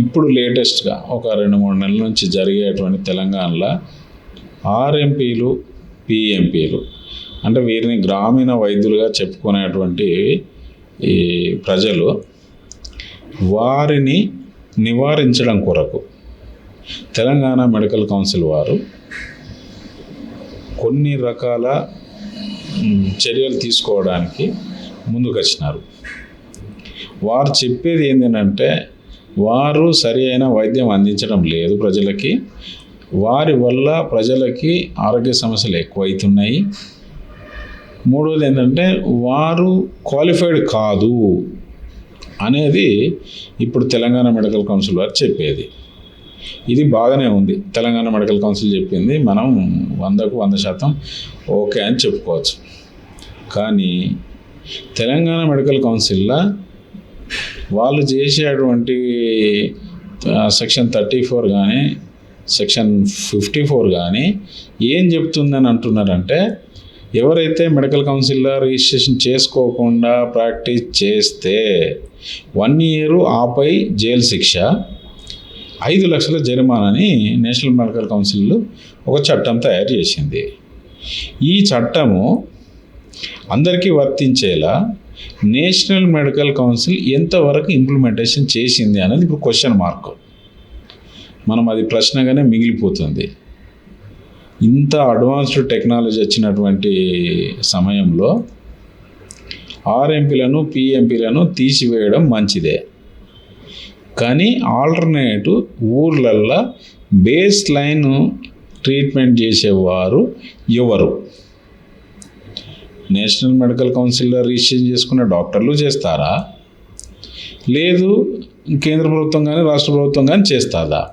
ఇప్పుడు లేటెస్ట్గా ఒక రెండు మూడు నెలల నుంచి జరిగేటువంటి తెలంగాణలో ఆర్ఎంపీలు పిఎంపీలు అంటే వీరిని గ్రామీణ వైద్యులుగా చెప్పుకునేటువంటి ఈ ప్రజలు వారిని నివారించడం కొరకు తెలంగాణ మెడికల్ కౌన్సిల్ వారు కొన్ని రకాల చర్యలు తీసుకోవడానికి ముందుకు వచ్చినారు వారు చెప్పేది ఏంటంటే వారు సరి అయిన వైద్యం అందించడం లేదు ప్రజలకి. వారి వల్ల ప్రజలకి ఆరోగ్య సమస్యలు ఎక్కువైతున్నాయి. మూడోది ఏంటంటే వారు క్వాలిఫైడ్ కాదు అనేది ఇప్పుడు తెలంగాణ మెడికల్ కౌన్సిల్ వారు చెప్పేది. ఇది బాగానే ఉంది. తెలంగాణ మెడికల్ కౌన్సిల్ చెప్పింది మనం వందకు వంద శాతం ఓకే అని చెప్పుకోవచ్చు. కానీ తెలంగాణ మెడికల్ కౌన్సిల్లో వాళ్ళు చేసేటువంటి సెక్షన్ థర్టీ ఫోర్ కానీ సెక్షన్ ఫిఫ్టీ ఫోర్ కానీ ఏం చెప్తుందని అంటున్నారంటే ఎవరైతే మెడికల్ కౌన్సిల్లో రిజిస్ట్రేషన్ చేసుకోకుండా ప్రాక్టీస్ చేస్తే వన్ ఇయర్ ఆపై జైలు శిక్ష ఐదు లక్షల జరిమానాని నేషనల్ మెడికల్ కౌన్సిల్ ఒక చట్టం తయారు చేసింది. ఈ చట్టము అందరికీ వర్తించేలా నేషనల్ మెడికల్ కౌన్సిల్ ఎంతవరకు ఇంప్లిమెంటేషన్ చేసింది అనేది ఇప్పుడు క్వశ్చన్ మార్క్. మనం అది ప్రశ్నగానే మిగిలిపోతుంది. ఇంత అడ్వాన్స్డ్ టెక్నాలజీ వచ్చినటువంటి సమయంలో ఆర్ఎంపీలను పిఎంపీలను తీసివేయడం మంచిదే. కానీ ఆల్టర్నేటివ్ ఊర్లల్లో బేస్ లైన్ ట్రీట్మెంట్ చేసేవారు ఎవరు? నేషనల్ మెడికల్ కౌన్సిల్లో రిజిస్ట్రేషన్ చేసుకున్న డాక్టర్లు చేస్తారా? లేదు కేంద్ర ప్రభుత్వం కానీ రాష్ట్ర ప్రభుత్వం కానీ చేస్తారా